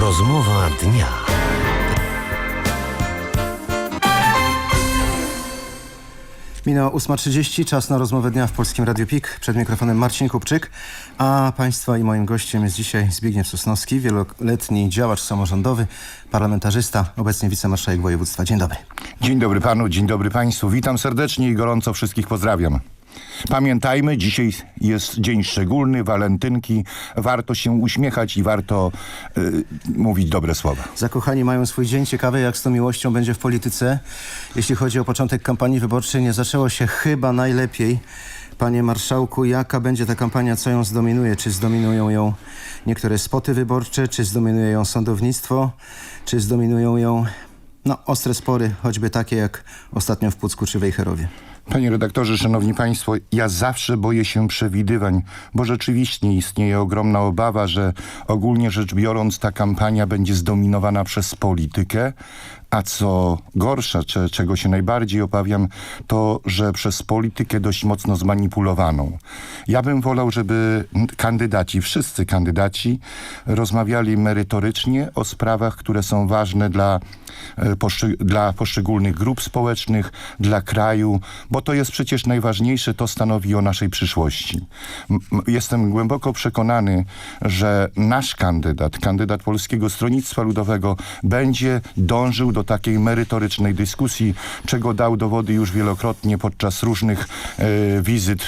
Rozmowa dnia. Minęła 8.30, czas na rozmowę dnia w Polskim Radiu PIK. Przed mikrofonem Marcin Kupczyk, a Państwa i moim gościem jest dzisiaj Zbigniew Sosnowski, wieloletni działacz samorządowy, parlamentarzysta, obecnie wicemarszałek województwa. Dzień dobry. Dzień dobry panu, dzień dobry państwu. Witam serdecznie i gorąco wszystkich pozdrawiam. Pamiętajmy, dzisiaj jest dzień szczególny, walentynki. Warto się uśmiechać i warto y, mówić dobre słowa. Zakochani mają swój dzień. Ciekawe, jak z tą miłością będzie w polityce. Jeśli chodzi o początek kampanii wyborczej, nie zaczęło się chyba najlepiej. Panie marszałku, jaka będzie ta kampania, co ją zdominuje? Czy zdominują ją niektóre spoty wyborcze, czy zdominuje ją sądownictwo, czy zdominują ją no, ostre spory, choćby takie jak ostatnio w Pucku czy Wejherowie? Panie redaktorze, szanowni państwo, ja zawsze boję się przewidywań, bo rzeczywiście istnieje ogromna obawa, że ogólnie rzecz biorąc ta kampania będzie zdominowana przez politykę, a co gorsza, czego się najbardziej obawiam, to, że przez politykę dość mocno zmanipulowaną. Ja bym wolał, żeby kandydaci, wszyscy kandydaci rozmawiali merytorycznie o sprawach, które są ważne dla, e, dla poszczególnych grup społecznych, dla kraju, bo to jest przecież najważniejsze, to stanowi o naszej przyszłości. Jestem głęboko przekonany, że nasz kandydat, kandydat Polskiego Stronnictwa Ludowego będzie dążył do takiej merytorycznej dyskusji, czego dał dowody już wielokrotnie podczas różnych e, wizyt e,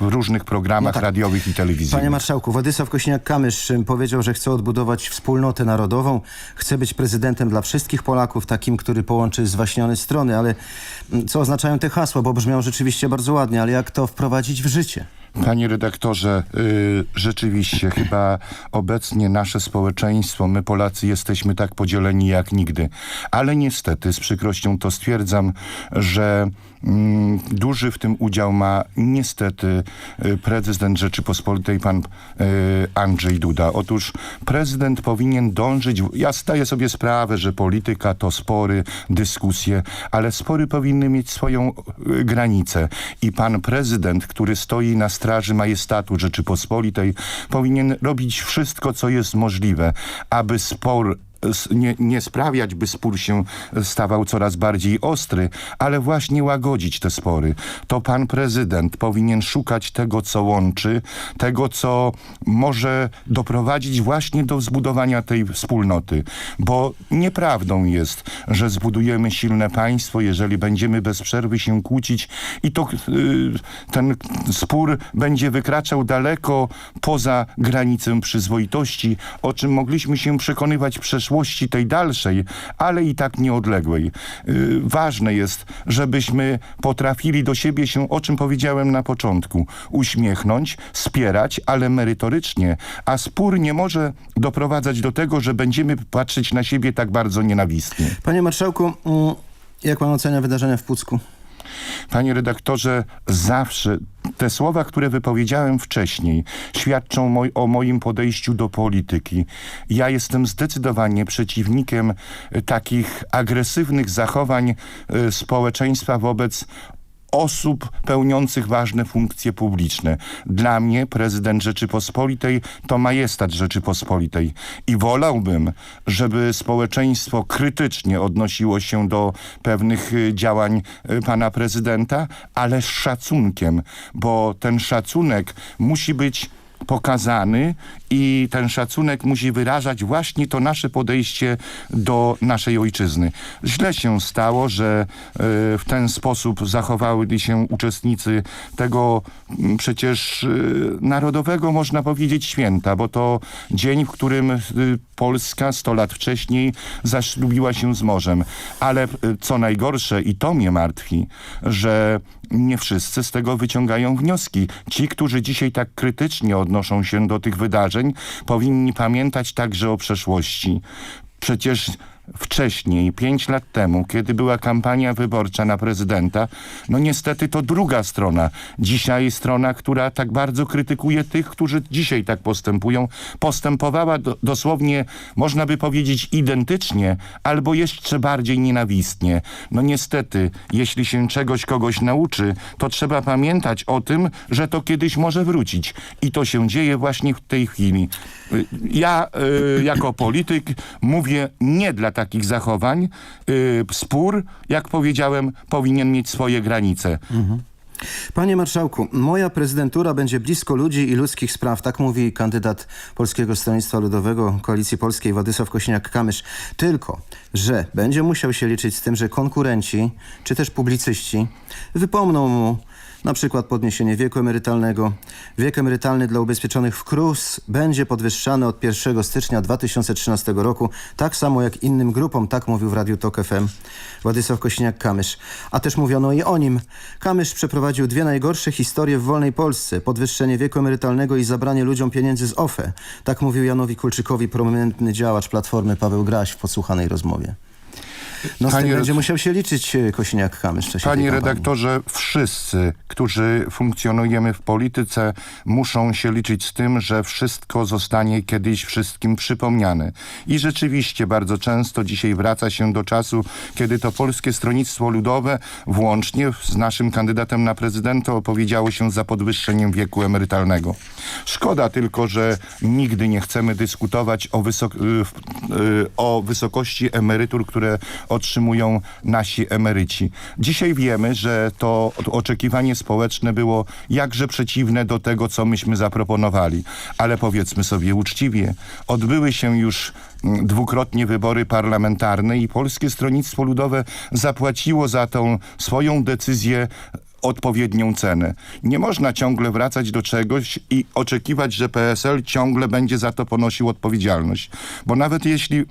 w różnych programach No tak. radiowych i telewizyjnych. Panie marszałku, Władysław Kośniak-Kamysz powiedział, że chce odbudować wspólnotę narodową, chce być prezydentem dla wszystkich Polaków, takim, który połączy zwaśnione strony, ale mm, co oznaczają te hasła, bo brzmią rzeczywiście bardzo ładnie, ale jak to wprowadzić w życie? Panie redaktorze, y, rzeczywiście chyba obecnie nasze społeczeństwo, my Polacy jesteśmy tak podzieleni jak nigdy. Ale niestety, z przykrością to stwierdzam, że mm, duży w tym udział ma niestety y, prezydent Rzeczypospolitej, pan y, Andrzej Duda. Otóż prezydent powinien dążyć, ja zdaję sobie sprawę, że polityka to spory, dyskusje, ale spory powinny mieć swoją granicę. I pan prezydent, który stoi na straży majestatu Rzeczypospolitej, powinien robić wszystko, co jest możliwe, aby spor nie, nie sprawiać, by spór się stawał coraz bardziej ostry, ale właśnie łagodzić te spory. To pan prezydent powinien szukać tego, co łączy, tego, co może doprowadzić właśnie do zbudowania tej wspólnoty. Bo nieprawdą jest, że zbudujemy silne państwo, jeżeli będziemy bez przerwy się kłócić i to y, ten spór będzie wykraczał daleko poza granicę przyzwoitości, o czym mogliśmy się przekonywać w przeszłości tej dalszej, ale i tak nieodległej. Y, ważne jest, żebyśmy potrafili do siebie się, o czym powiedziałem na początku, uśmiechnąć, wspierać, ale merytorycznie, a spór nie może doprowadzać do tego, że będziemy patrzeć na siebie tak bardzo nienawistnie. Panie marszałku, mm, jak pan ocenia wydarzenia w Pucku? Panie redaktorze, zawsze te słowa, które wypowiedziałem wcześniej, świadczą moj, o moim podejściu do polityki. Ja jestem zdecydowanie przeciwnikiem takich agresywnych zachowań e, społeczeństwa wobec osób pełniących ważne funkcje publiczne. Dla mnie prezydent Rzeczypospolitej to majestat Rzeczypospolitej i wolałbym, żeby społeczeństwo krytycznie odnosiło się do pewnych y, działań y, pana prezydenta, ale z szacunkiem, bo ten szacunek musi być pokazany i ten szacunek musi wyrażać właśnie to nasze podejście do naszej ojczyzny. Źle się stało, że y, w ten sposób zachowali się uczestnicy tego przecież y, narodowego, można powiedzieć, święta, bo to dzień, w którym y, Polska 100 lat wcześniej zaślubiła się z morzem. Ale co najgorsze, i to mnie martwi, że nie wszyscy z tego wyciągają wnioski. Ci, którzy dzisiaj tak krytycznie odnoszą się do tych wydarzeń, powinni pamiętać także o przeszłości. Przecież wcześniej, pięć lat temu, kiedy była kampania wyborcza na prezydenta, no niestety to druga strona. Dzisiaj strona, która tak bardzo krytykuje tych, którzy dzisiaj tak postępują, postępowała do, dosłownie, można by powiedzieć, identycznie, albo jeszcze bardziej nienawistnie. No niestety, jeśli się czegoś kogoś nauczy, to trzeba pamiętać o tym, że to kiedyś może wrócić. I to się dzieje właśnie w tej chwili. Ja y, jako polityk mówię nie dla takich zachowań. Y, spór, jak powiedziałem, powinien mieć swoje granice. Panie marszałku, moja prezydentura będzie blisko ludzi i ludzkich spraw, tak mówi kandydat Polskiego Stronnictwa Ludowego Koalicji Polskiej Władysław Kośniak-Kamysz. Tylko, że będzie musiał się liczyć z tym, że konkurenci, czy też publicyści wypomną mu na przykład podniesienie wieku emerytalnego. Wiek emerytalny dla ubezpieczonych w KRUS będzie podwyższany od 1 stycznia 2013 roku, tak samo jak innym grupom, tak mówił w Radiu Tok FM Władysław Kośniak-Kamysz. A też mówiono i o nim. Kamysz przeprowadził dwie najgorsze historie w wolnej Polsce. Podwyższenie wieku emerytalnego i zabranie ludziom pieniędzy z OFE. Tak mówił Janowi Kulczykowi prominentny działacz Platformy Paweł Graś w podsłuchanej rozmowie. No z Panie będzie musiał się liczyć e, czasie Panie redaktorze, wszyscy, którzy funkcjonujemy w polityce, muszą się liczyć z tym, że wszystko zostanie kiedyś wszystkim przypomniane. I rzeczywiście bardzo często dzisiaj wraca się do czasu, kiedy to Polskie Stronnictwo Ludowe włącznie z naszym kandydatem na prezydenta opowiedziało się za podwyższeniem wieku emerytalnego. Szkoda tylko, że nigdy nie chcemy dyskutować o, wysok- y, y, o wysokości emerytur, które otrzymują nasi emeryci. Dzisiaj wiemy, że to oczekiwanie społeczne było jakże przeciwne do tego, co myśmy zaproponowali. Ale powiedzmy sobie uczciwie, odbyły się już mm, dwukrotnie wybory parlamentarne i Polskie Stronnictwo Ludowe zapłaciło za tą swoją decyzję odpowiednią cenę. Nie można ciągle wracać do czegoś i oczekiwać, że PSL ciągle będzie za to ponosił odpowiedzialność. Bo nawet jeśli y,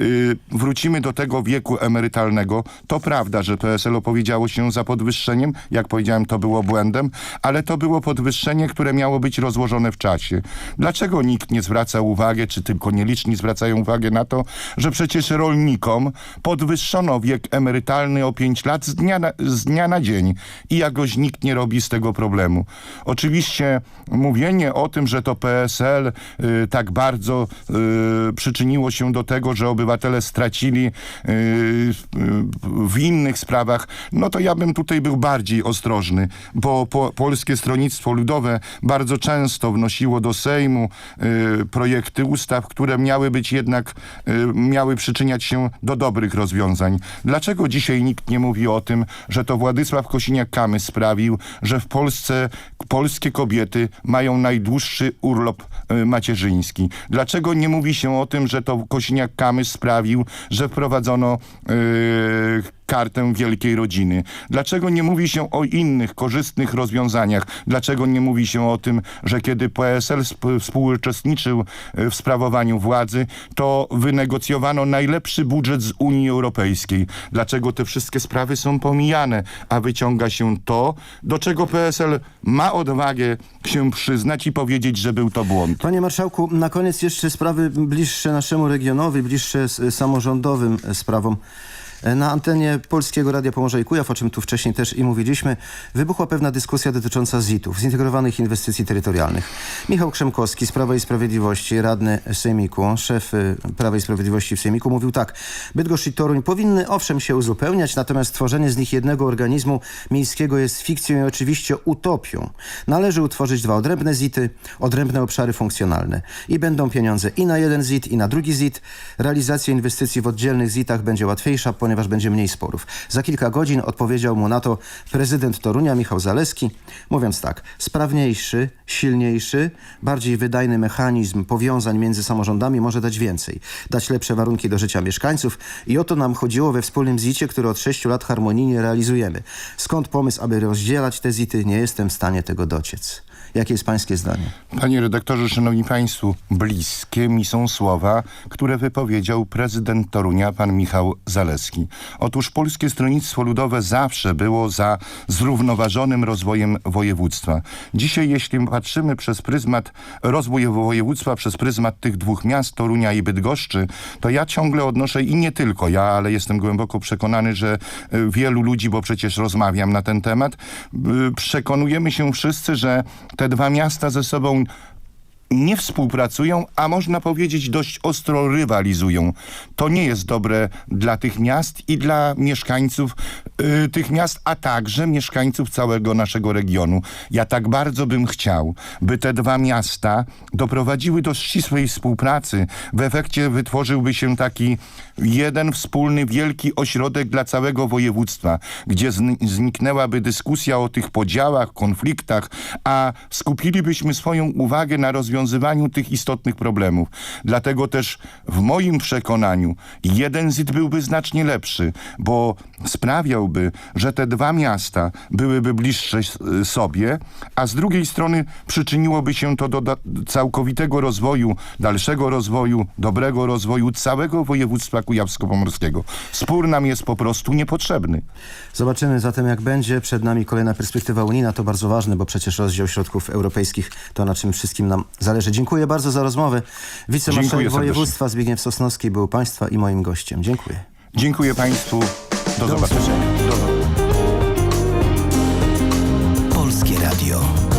y, wrócimy do tego wieku emerytalnego, to prawda, że PSL opowiedziało się za podwyższeniem. Jak powiedziałem, to było błędem, ale to było podwyższenie, które miało być rozłożone w czasie. Dlaczego nikt nie zwraca uwagi, czy tylko nieliczni zwracają uwagę na to, że przecież rolnikom podwyższono wiek emerytalny o 5 lat z dnia na, z dnia na dzień i jakoś nikt nie robi z tego problemu. Oczywiście mówienie o tym, że to PSL y, tak bardzo y, przyczyniło się do tego, że obywatele stracili y, y, w innych sprawach, no to ja bym tutaj był bardziej ostrożny, bo po, Polskie Stronnictwo Ludowe bardzo często wnosiło do Sejmu y, projekty ustaw, które miały być jednak, y, miały przyczyniać się do dobrych rozwiązań. Dlaczego dzisiaj nikt nie mówi o tym, że to Władysław Kosiniak-Kamysz sprawił, że w Polsce polskie kobiety mają najdłuższy urlop y, macierzyński? Dlaczego nie mówi się o tym, że to Kosiniak-Kamysz sprawił, że wprowadzono y, kartę wielkiej rodziny? Dlaczego nie mówi się o innych korzystnych rozwiązaniach? Dlaczego nie mówi się o tym, że kiedy PSL sp- współuczestniczył y, w sprawowaniu władzy, to wynegocjowano najlepszy budżet z Unii Europejskiej? Dlaczego te wszystkie sprawy są pomijane, a wyciąga się to, do czego PSL ma odwagę się przyznać i powiedzieć, że był to błąd? Panie marszałku, na koniec jeszcze sprawy bliższe naszemu regionowi, bliższe samorządowym e, sprawom. E, Na antenie Polskiego Radia Pomorza i Kujaw, o czym tu wcześniej też i mówiliśmy, wybuchła pewna dyskusja dotycząca ZIT-ów, Zintegrowanych Inwestycji Terytorialnych. Michał Krzemkowski z Prawa i Sprawiedliwości, radny Sejmiku, szef y, Prawa i Sprawiedliwości w Sejmiku mówił tak. Bydgoszcz i Toruń powinny owszem się uzupełniać, natomiast tworzenie z nich jednego organizmu miejskiego jest fikcją i oczywiście utopią. Należy utworzyć dwa odrębne ZIT-y, odrębne obszary funkcjonalne. I będą pieniądze i na jeden ZIT, i na drugi ZIT. Realizacja inwestycji w oddzielnych ZIT-ach będzie łatwiejsza, ponieważ będzie mniej sporów. Za kilka godzin odpowiedział mu na to prezydent Torunia, Michał Zaleski, mówiąc tak, sprawniejszy, silniejszy, bardziej wydajny mechanizm powiązań między samorządami może dać więcej, dać lepsze warunki do życia mieszkańców i o to nam chodziło we wspólnym ZIT-cie, który od sześciu lat harmonijnie realizujemy. Skąd pomysł, aby rozdzielać te ZIT-y? Nie jestem w stanie tego dociec. Jakie jest pańskie zdanie? Panie redaktorze, szanowni państwo, bliskie mi są słowa, które wypowiedział prezydent Torunia, pan Michał Zaleski. Otóż Polskie Stronnictwo Ludowe zawsze było za zrównoważonym rozwojem województwa. Dzisiaj, jeśli patrzymy przez pryzmat rozwoju województwa, przez pryzmat tych dwóch miast, Torunia i Bydgoszczy, to ja ciągle odnoszę, i nie tylko ja, ale jestem głęboko przekonany, że y, wielu ludzi, bo przecież rozmawiam na ten temat, y, przekonujemy się wszyscy, że te dwa miasta ze sobą nie współpracują, a można powiedzieć dość ostro rywalizują. To nie jest dobre dla tych miast i dla mieszkańców y, tych miast, a także mieszkańców całego naszego regionu. Ja tak bardzo bym chciał, by te dwa miasta doprowadziły do ścisłej współpracy. W efekcie wytworzyłby się taki jeden wspólny, wielki ośrodek dla całego województwa, gdzie zn- zniknęłaby dyskusja o tych podziałach, konfliktach, a skupilibyśmy swoją uwagę na rozwiązywaniu tych istotnych problemów. Dlatego też w moim przekonaniu jeden ZIT byłby znacznie lepszy, bo sprawiałby, że te dwa miasta byłyby bliższe sobie, a z drugiej strony przyczyniłoby się to do całkowitego rozwoju, dalszego rozwoju, dobrego rozwoju całego województwa kujawsko-pomorskiego. Spór nam jest po prostu niepotrzebny. Zobaczymy zatem jak będzie. Przed nami kolejna perspektywa unijna. To bardzo ważne, bo przecież rozdział środków europejskich to na czym wszystkim nam zależy. Dziękuję bardzo za rozmowę. Wicemarszałek województwa Zbigniew Sosnowski był Państwa i moim gościem. Dziękuję. Dziękuję Państwu. Do, zobaczenia. usłyszenia. Do zobaczenia. Polskie Radio.